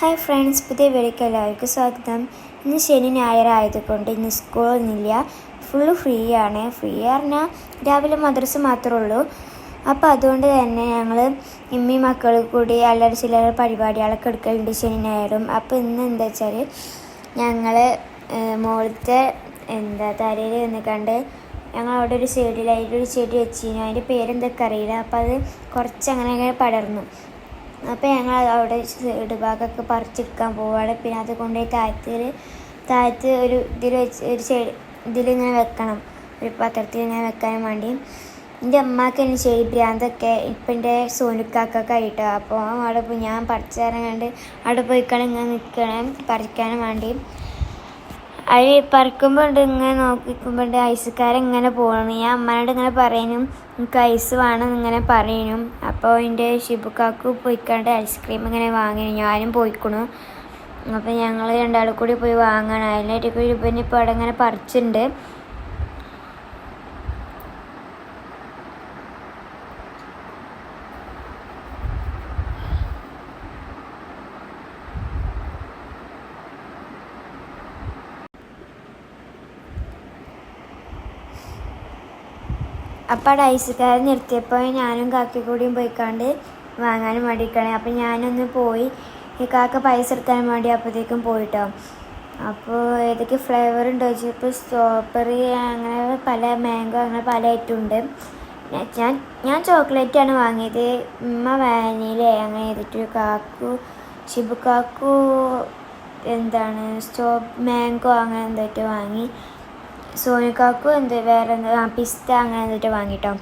Hi friends പുതിയ വീഡിയോക്ക് എല്ലാവർക്കും സ്വാഗതം. ഇന്ന് ശനി ഞായർ ആയതുകൊണ്ട് ഇന്ന് സ്കൂളൊന്നുമില്ല ഫുള്ള് ഫ്രീ ആണ്. ഫ്രീ പറഞ്ഞാൽ രാവിലെ മദ്രസ മാത്രമേ ഉള്ളൂ. അപ്പോൾ അതുകൊണ്ട് തന്നെ ഞങ്ങൾ ഇമ്മി മക്കൾ കൂടി അല്ലറ ചില്ലറ പരിപാടികളൊക്കെ എടുക്കലുണ്ട് ശനി ഞായറും. അപ്പോൾ ഇന്ന് എന്താ വെച്ചാൽ ഞങ്ങൾ മുകളിലത്തെ എന്താ തലയിൽ നിന്നിക്കണ്ട് ഞങ്ങൾ അവിടെ ഒരു സൈഡിലായിട്ട് ഒരു ചെടി വെച്ചിരുന്നു. അതിന്റെ പേരെന്തൊക്കെ അറിയില്ല. അപ്പോൾ അത് കുറച്ച് അങ്ങനെ പടർന്നു. അപ്പോൾ ഞങ്ങൾ അവിടെ ഇടുഭാഗമൊക്കെ ഭാഗമൊക്കെ പറിച്ചെടുക്കാൻ പോവാണ്. പിന്നെ അത് കൊണ്ടുപോയി താഴത്തിൽ താഴത്ത് ഒരു ഇതിൽ വെച്ച് ഒരു സൈഡ് ഇതിലിങ്ങനെ വെക്കണം. ഒരു പത്രത്തിൽ ഇങ്ങനെ വെക്കാൻ വേണ്ടി. എന്റെ അമ്മയ്ക്ക് എന്റെ ചെടി ഭ്രാന്തൊക്കെ ഇപ്പം എന്റെ സോനുക്കാക്കൊക്കെ ആയിട്ടോ. അപ്പോൾ അവിടെ ഞാൻ പറിച്ചു തരാൻ കണ്ട് അവിടെ പോയിക്കണം ഇങ്ങനെ നിൽക്കണം പറിക്കാനും വേണ്ടി. അത് പറിക്കുമ്പോൾ ഉണ്ട് ഇങ്ങനെ നോക്കിക്കുമ്പോണ്ട് ഐസുകാരൻ ഇങ്ങനെ പോകണം ഞാൻ അമ്മനോട് ഇങ്ങനെ പറയാനും എനിക്ക് ഐസ് വേണം ഇങ്ങനെ പറയാനും. അപ്പോൾ എന്റെ ഷിബുക്കാക്ക് പോയിക്കാണ്ട് ഐസ്ക്രീം ഇങ്ങനെ വാങ്ങി. ഞാനും പോയിക്കണു. അപ്പോൾ ഞങ്ങൾ രണ്ടാളും കൂടി പോയി വാങ്ങണം. അതിനായിട്ട് പിന്നെ ഇപ്പോൾ അവിടെ ഇങ്ങനെ പറിച്ചിട്ടുണ്ട് അപ്പോൾ ഡൈസുകാരൻ നിർത്തിയപ്പോൾ ഞാനും കാക്കി കൂടിയും പോയിക്കാണ്ട് വാങ്ങാനും വേണ്ടിയിട്ടാണ് അപ്പോൾ ഞാനൊന്ന് പോയി ഈ കാക്ക പൈസ എടുക്കാൻ വേണ്ടി അപ്പോഴത്തേക്കും പോയിട്ടോ. അപ്പോൾ ഏതൊക്കെ ഫ്ലേവർ ഉണ്ടോ ചോദിച്ചപ്പോൾ സ്ട്രോബെറി അങ്ങനെ പല മാംഗോ അങ്ങനെ പല ഐറ്റം ഉണ്ട്. ഞാൻ- ഞാൻ ചോക്ലേറ്റ് ചോക്ലേറ്റാണ് വാങ്ങിയത്. ഉമ്മ വാനില അങ്ങനെ ചെയ്തിട്ട് കാക്കു ഷിബു കാക്കു എന്താണ് സ്ട്രോ മാംഗോ അങ്ങനെ എന്തായിട്ട് വാങ്ങി. സോനിക്കാക്കും എന്ത് വേറെ എന്ത് ആ പിസ്ത അങ്ങനെ എന്നിട്ട് വാങ്ങിട്ടോ.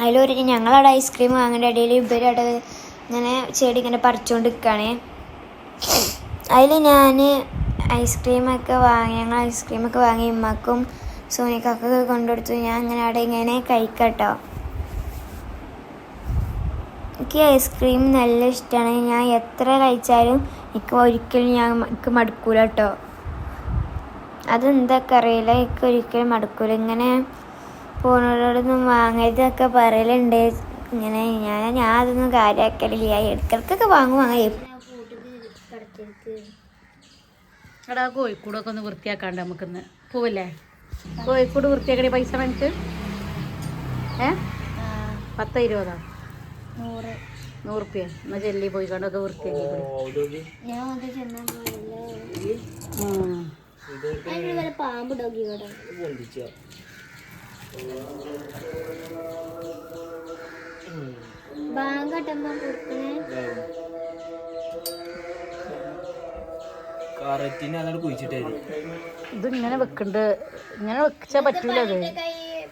അതിലൊരു ഞങ്ങളവിടെ ഐസ്ക്രീം വാങ്ങേണ്ട ഇടയിൽ ഇവരവിടെ ഇങ്ങനെ ചെടി ഇങ്ങനെ പറിച്ചുകൊണ്ട് നിൽക്കുകയാണ് അതിൽ ഞാൻ ഐസ്ക്രീമൊക്കെ വാങ്ങി ഞങ്ങൾ ഐസ്ക്രീമൊക്കെ വാങ്ങി ഉമ്മക്കും സോനിക്കാക്കൊക്കെ കൊണ്ടുകൊടുത്തു. ഞാൻ അങ്ങനെ അവിടെ ഇങ്ങനെ കഴിക്കട്ടോ. എനിക്ക് ഐസ്ക്രീം നല്ല ഇഷ്ടമാണ് ഞാൻ എത്ര കഴിച്ചാലും എനിക്ക് ഒരിക്കലും ഞാൻ എനിക്ക് മടുക്കൂല കേട്ടോ അതെന്തൊക്കെ അറിയില്ല എനിക്ക് ഒരിക്കലും മടുക്കൂല. ഇങ്ങനെ പോണവരോടൊന്നും വാങ്ങരുതൊക്കെ പറയലുണ്ട്. ഇങ്ങനെ ഞാൻ ഞാൻ അതൊന്നും കാര്യമാക്കലില്ല ഇടയ്ക്കിടയ്ക്കൊക്കെ വാങ്ങും വാങ്ങാം. എടാ കോഴിക്കൂടൊക്കെ ഒന്ന് വൃത്തിയാക്കാണ്ട് നമുക്കിന്ന് പോവല്ലേ? കോഴിക്കൂട് വൃത്തിയാക്കണേ പൈസ എനിക്ക് ഏ? പത്ത് ഇരുപതാ നൂറ്. നൂറുപ്യ. എന്നാ ചെല്ലി പോയിക്കാണ്ടൊക്കെ കണ്ടൊക്കെ വൃത്തിയാക്കി പാമ്പ് കുഴിച്ചിട്ടേ ഇത് ഇങ്ങനെ വെക്കണ്ട്. ഇങ്ങനെ വെച്ചാ പറ്റൂല അത്.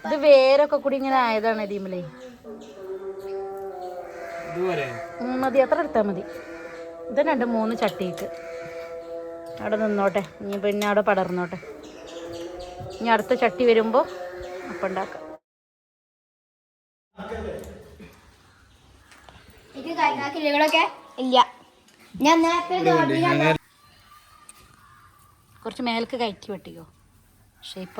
ഇത് വേരൊക്കെ കൂടി ഇങ്ങനെ ആയതാണ് ദീമലേ മതി. അത്ര എടുത്താൽ മതി. ഇത് രണ്ട് മൂന്ന് ചട്ടിയിട്ട് അവിടെ നിന്നോട്ടെ. ഇനി പിന്നെ അവിടെ പടർന്നോട്ടെ. ഇനി അടുത്ത ചട്ടി വരുമ്പോൾ അപ്പം ഉണ്ടാക്കാം. കിളികളൊക്കെ ഇല്ല. ഞാൻ കുറച്ച് മേൽക്ക് കയറ്റി വെട്ടിക്കോ. ഷേപ്പ്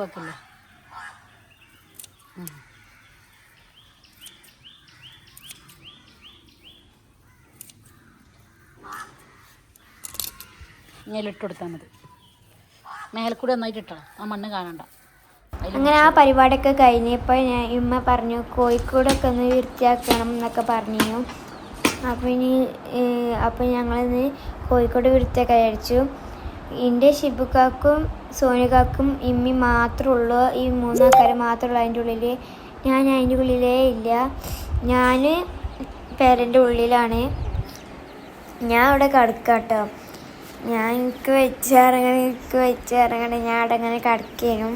ആക്കില്ല ഇട്ട് കൊടുത്താൽ മതി. മേലക്കൂടെ നന്നായിട്ട് ഇട്ടണം ആ മണ്ണ് കാണണ്ട. അങ്ങനെ ആ പരിപാടിയൊക്കെ കഴിഞ്ഞപ്പോൾ ഞാൻ ഉമ്മ പറഞ്ഞു കോഴിക്കോടൊക്കെ ഒന്ന് വൃത്തിയാക്കണം എന്നൊക്കെ പറഞ്ഞു അപ്പോൾ ഇനി അപ്പോൾ ഞങ്ങളിന്ന് കോഴിക്കോട് വൃത്തിയൊക്കെ അയച്ചു എന്റെ ഷിബുക്കാക്കും സോനുകാക്കും ഇമ്മി മാത്രമുള്ളൂ ഈ മൂന്നാൾക്കാർ മാത്രമുള്ളൂ അതിന്റെ ഉള്ളിൽ ഞാൻ അതിന്റെ ഉള്ളിലേ ഇല്ല. ഞാൻ പേരന്റെ ഉള്ളിലാണ്. ഞാൻ അവിടെ കിടക്കാട്ടോ. ഞാൻ എനിക്ക് വെച്ച് ഇറങ്ങണേ എനിക്ക് വെച്ച് ഇറങ്ങണേ ഞാൻ അവിടെ കിടക്കേനും.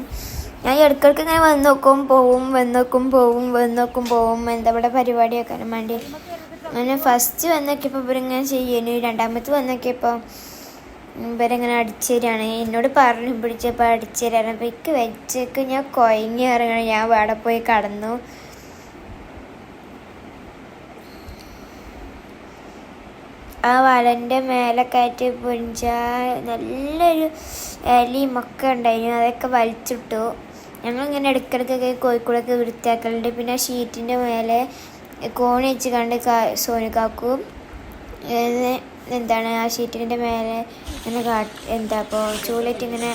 ഞാൻ ഇടയ്ക്കിടയ്ക്ക് ഇങ്ങനെ വന്ന് നോക്കും പോവും വന്ന് നോക്കും പോവും വന്ന് നോക്കും പോവും എന്താ ഇവിടെ പരിപാടി വെക്കാനും വേണ്ടി. അങ്ങനെ ഫസ്റ്റ് വന്ന് നോക്കിയപ്പോൾ ഇവരിങ്ങനെ ചെയ്യുന്നു രണ്ടാമത്തെ വന്ന് നോക്കിയപ്പോൾ ഇവരിങ്ങനെ അടിച്ചു തരികയാണ് എന്നോട് പറഞ്ഞു പിടിച്ചപ്പോൾ അടിച്ചു തരാണ് അപ്പോൾ എനിക്ക് വെച്ചേക്ക് ഞാൻ കൊയങ്ങി ഇറങ്ങണം ഞാൻ അവിടെ പോയി കടന്നു. ആ വലന്റെ മേലെ കയറ്റി പൊഞ്ച നല്ലൊരു ഇലയും ഒക്കെ ഉണ്ടായിരുന്നു. അതൊക്കെ വലിച്ചിട്ടു. ഞങ്ങളിങ്ങനെ ഇടയ്ക്കിടയ്ക്കൊക്കെ കോഴിക്കോടൊക്കെ വൃത്തിയാക്കലുണ്ട്. പിന്നെ ആ ഷീറ്റിന്റെ മേലെ കോണി വെച്ച് കണ്ട് കാ സോനിക്കാക്കും എന്താണ് ആ ഷീറ്റിന്റെ മേലെ ഇങ്ങനെ കാ എന്താ അപ്പോൾ ചൂലിട്ട് ഇങ്ങനെ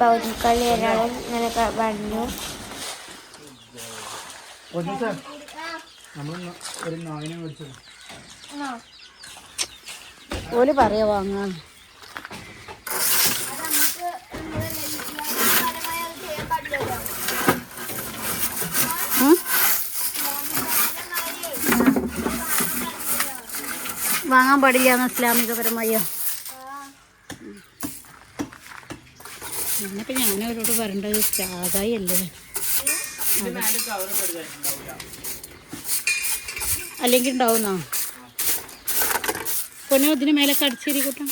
പൗതിക്കള്ളി ഒരാളും ഇങ്ങനെ പറഞ്ഞു വന്നു. നമ്മൾ ഒരു നാവിനെ മേടിച്ചത് ഓൽ പറയാ വാങ്ങാൻ? വാങ്ങാൻ പാടില്ല എന്ന് ഇസ്ലാമികപരമായ എന്നിട്ട് ഞാനവരോട് പറയേണ്ടത് ചാതായി അല്ലേ അല്ലെങ്കിൽ ഉണ്ടാവുന്നോ? പൊന്നോ ഇതിന് മേലൊക്കെ അടിച്ചേരി കൂട്ടാം.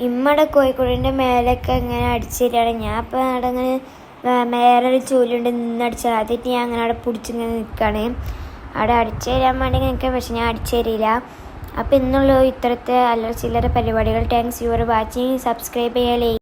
ഇമ്മടെ കോഴിക്കോടിന്റെ മേലൊക്കെ ഇങ്ങനെ അടിച്ചിട്ടാണ് ഞാൻ ഇപ്പം അവിടെ ഇങ്ങനെ മേലൊരു ചൂലുണ്ട് നിന്നടിച്ചത് അതിട്ട് ഞാൻ അങ്ങനെ അവിടെ പിടിച്ചിങ്ങനെ നിൽക്കുകയാണ് അവിടെ അടിച്ചു തരാൻ വേണ്ടി നിൽക്കാം പക്ഷെ ഞാൻ അടിച്ചു തരില്ല അപ്പം ഇന്നുള്ള ഇത്തരത്തെ അല്ലറ ചില്ലറ പരിപാടികൾ. താങ്ക്സ് യുവർ വാച്ചിങ് സബ്സ്ക്രൈബ് ചെയ്യാൻ